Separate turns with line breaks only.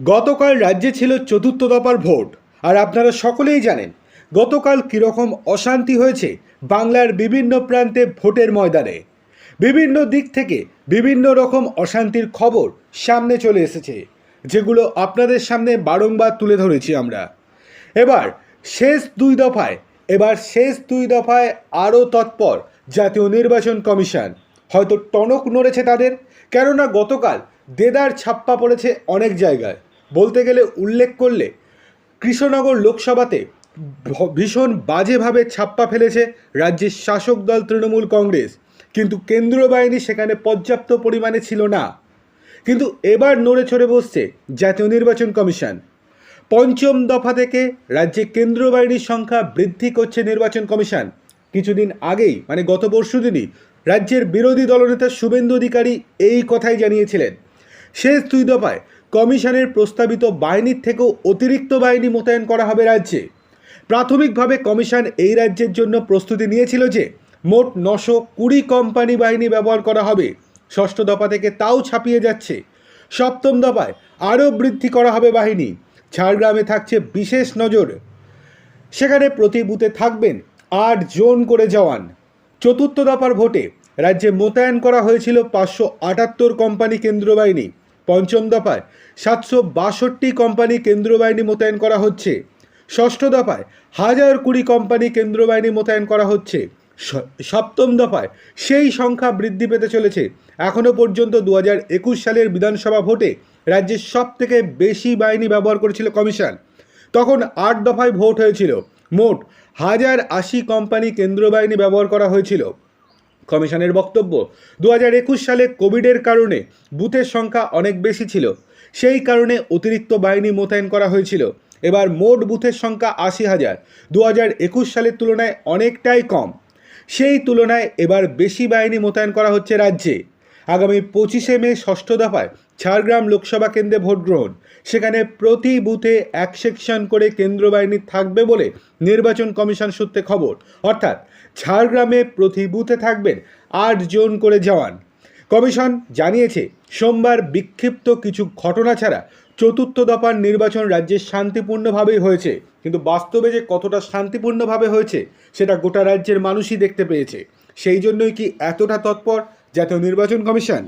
গতকাল রাজ্যে ছিল চতুর্থ দফার ভোট, আর আপনারা সকলেই জানেন, গতকাল কীরকম অশান্তি হয়েছে বাংলার বিভিন্ন প্রান্তে ভোটের ময়দানে। বিভিন্ন দিক থেকে বিভিন্ন রকম অশান্তির খবর সামনে চলে এসেছে, যেগুলো আপনাদের সামনে বারংবার তুলে ধরেছি আমরা। এবার শেষ দুই দফায়, এবার শেষ দুই দফায় আরও তৎপর জাতীয় নির্বাচন কমিশন। হয়তো টনক নড়েছে তাদের, কেননা গতকাল দেদার ছাপ্পা পড়েছে অনেক জায়গায়। বলতে গেলে উল্লেখ করলে কৃষ্ণনগর লোকসভাতে ভীষণ বাজেভাবে ছাপ্পা ফেলেছে রাজ্যের শাসক দল তৃণমূল কংগ্রেস। কিন্তু কেন্দ্রীয় বাহিনী সেখানে পর্যাপ্ত পরিমাণে ছিল না। কিন্তু এবার নড়ে চড়ে বসছে জাতীয় নির্বাচন কমিশন। পঞ্চম দফা থেকে রাজ্যে কেন্দ্রীয় বাহিনীর সংখ্যা বৃদ্ধি করছে নির্বাচন কমিশন। কিছুদিন আগেই মানে গত পরশু দিনই, রাজ্যের বিরোধী দলনেতা শুভেন্দু অধিকারী এই কথাই জানিয়েছিলেন। শেষ দুই দফায় কমিশনের প্রস্তাবিত বাহিনীর থেকেও অতিরিক্ত বাহিনী মোতায়েন করা হবে রাজ্যে। প্রাথমিকভাবে কমিশন এই রাজ্যের জন্য প্রস্তুতি নিয়েছিল যে, মোট নশো কুড়ি কোম্পানি বাহিনী ব্যবহার করা হবে। ষষ্ঠ দফা থেকে তাও ছাপিয়ে যাচ্ছে। সপ্তম দফায় আরও বৃদ্ধি করা হবে বাহিনী। ঝাড়গ্রামে থাকছে বিশেষ নজর। সেখানে প্রতি বুথে থাকবেন আট জন করে জওয়ান। চতুর্থ দফার ভোটে রাজ্যে মোতায়েন করা হয়েছিল পাঁচশো আটাত্তর কোম্পানি কেন্দ্র বাহিনী। পঞ্চম দফায় সাতশো বাষট্টি কোম্পানি কেন্দ্র বাহিনী মোতায়েন করা হচ্ছে। ষষ্ঠ দফায় হাজার কুড়ি কোম্পানি কেন্দ্র বাহিনী মোতায়েন করা হচ্ছে। সপ্তম দফায় সেই সংখ্যা বৃদ্ধি পেতে চলেছে। এখনও পর্যন্ত দু একুশ সালের বিধানসভা ভোটে রাজ্যের সব থেকে বেশি বাহিনী ব্যবহার করেছিল কমিশন। তখন আট দফায় ভোট হয়েছিল। মোট হাজার আশি কোম্পানি কেন্দ্র বাহিনী ব্যবহার করা হয়েছিল। কমিশনের বক্তব্য। দু হাজার একুশ সালে কোভিডের কারণে বুথের সংখ্যা অনেক বেশি ছিল। সেই কারণে অতিরিক্ত বাহিনী মোতায়েন করা হয়েছিল। এবার মোট বুথের সংখ্যা আশি হাজার। দু হাজার একুশ সালের তুলনায় অনেকটাই কম। সেই তুলনায় এবার বেশি বাহিনী মোতায়েন করা হচ্ছে রাজ্যে। আগামী পঁচিশে মে ষষ্ঠ দফায় ঝাড়গ্রাম লোকসভা কেন্দ্রে ভোট গ্রহণ। সেখানে প্রতি বুথে এক সেকশন করে কেন্দ্র বাহিনী থাকবে বলে নির্বাচন কমিশন সূত্রে খবর। অর্থাৎ ঝাড়গ্রামে প্রতি বুথে থাকবেন আট জন করে জওয়ান। কমিশন জানিয়েছে, সোমবার বিক্ষিপ্ত কিছু ঘটনা ছাড়া চতুর্থ দফার নির্বাচন রাজ্যে শান্তিপূর্ণভাবেই হয়েছে। কিন্তু বাস্তবে যে কতটা শান্তিপূর্ণভাবে হয়েছে, সেটা গোটা রাজ্যের মানুষই দেখতে পেয়েছে। সেই জন্যই কি এতটা তৎপর? জাতীয় নির্বাচন কমিশন।